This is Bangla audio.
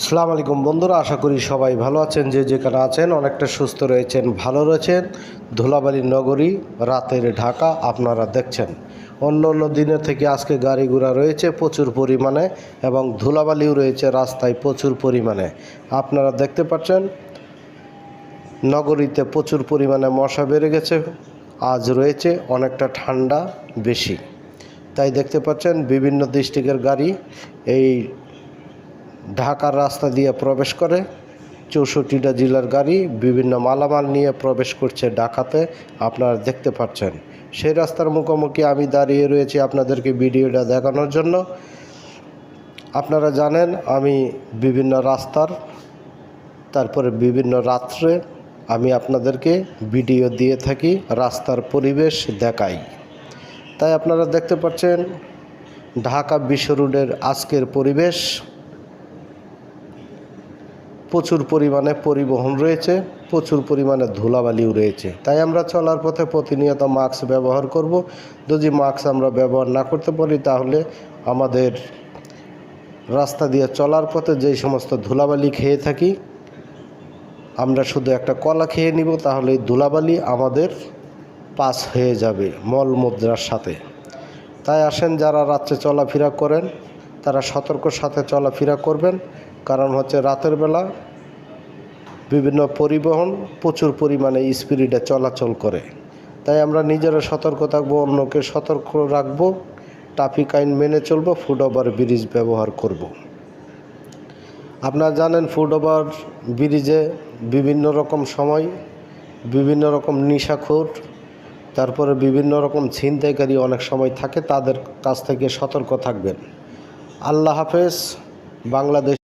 সালাম আলাইকুম বন্ধুরা, আশা করি সবাই ভালো আছেন, যে যেখানে আছেন অনেকটা সুস্থ রয়েছেন, ভালো রয়েছেন। ধুলাবালি নগরী, রাতের ঢাকা, আপনারা দেখছেন। অন্য অন্য দিনের থেকে আজকে গাড়ি ঘোড়া রয়েছে প্রচুর পরিমাণে এবং ধুলাবালিও রয়েছে রাস্তায় প্রচুর পরিমাণে। আপনারা দেখতে পাচ্ছেন, নগরীতে প্রচুর পরিমাণে মশা বেড়ে গেছে, আজ রয়েছে অনেকটা ঠান্ডা, বেশি। তাই দেখতে পাচ্ছেন, বিভিন্ন ডিস্ট্রিক্টের গাড়ি এই ঢাকার রাস্তা দিয়ে প্রবেশ করে চৌষট্টিটা জেলার গাড়ি বিভিন্ন মালামাল নিয়ে প্রবেশ করছে ঢাকাতে। আপনারা দেখতে পাচ্ছেন। সেই রাস্তার মুখোমুখি আমি দাঁড়িয়ে রয়েছি আপনাদেরকে ভিডিওটা দেখানোর জন্য। আপনারা জানেন, আমি বিভিন্ন রাস্তার, তারপরে বিভিন্ন রাত্রে আমি আপনাদেরকে ভিডিও দিয়ে থাকি, রাস্তার পরিবেশ দেখাই। তাই আপনারা দেখতে পাচ্ছেন, ঢাকা বিশ্ব রোডের আজকের পরিবেশ। প্রচুর পরিমাণে পরিবহন রয়েছে, প্রচুর পরিমাণে ধুলাবালিও রয়েছে। তাই আমরা চলার পথে প্রতিনিয়ত মাস্ক ব্যবহার করব। যদি মাস্ক আমরা ব্যবহার না করতে পারি, তাহলে আমাদের রাস্তা দিয়ে চলার পথে যেই সমস্ত ধুলাবালি খেয়ে থাকি, আমরা শুধু একটা কলা খেয়ে নিব, তাহলে ধুলাবালি আমাদের পাস হয়ে যাবে মল মুদ্রার সাথে। তাই আসেন, যারা রাত্রে চলাফেরা করেন, তারা সতর্কর সাথে চলাফেরা করবেন। কারণ হচ্ছে রাতের বেলা বিভিন্ন পরিবহন প্রচুর পরিমাণে স্পিরিডে চলাচল করে তাই আমরা নিজেরা সতর্ক থাকব, অন্যকে সতর্ক রাখব, ট্রাফিক আইন মেনে চলবো ফুট ওভার ব্রিজ ব্যবহার করব। আপনারা জানেন ফুট ওভার ব্রিজে বিভিন্ন রকম সময়, বিভিন্ন রকম নিশাখোর, তারপরে বিভিন্ন রকম ছিনতাইকারী অনেক সময় থাকে, তাদের কাছ থেকে সতর্ক থাকবেন আল্লাহ হাফেজ, বাংলাদেশ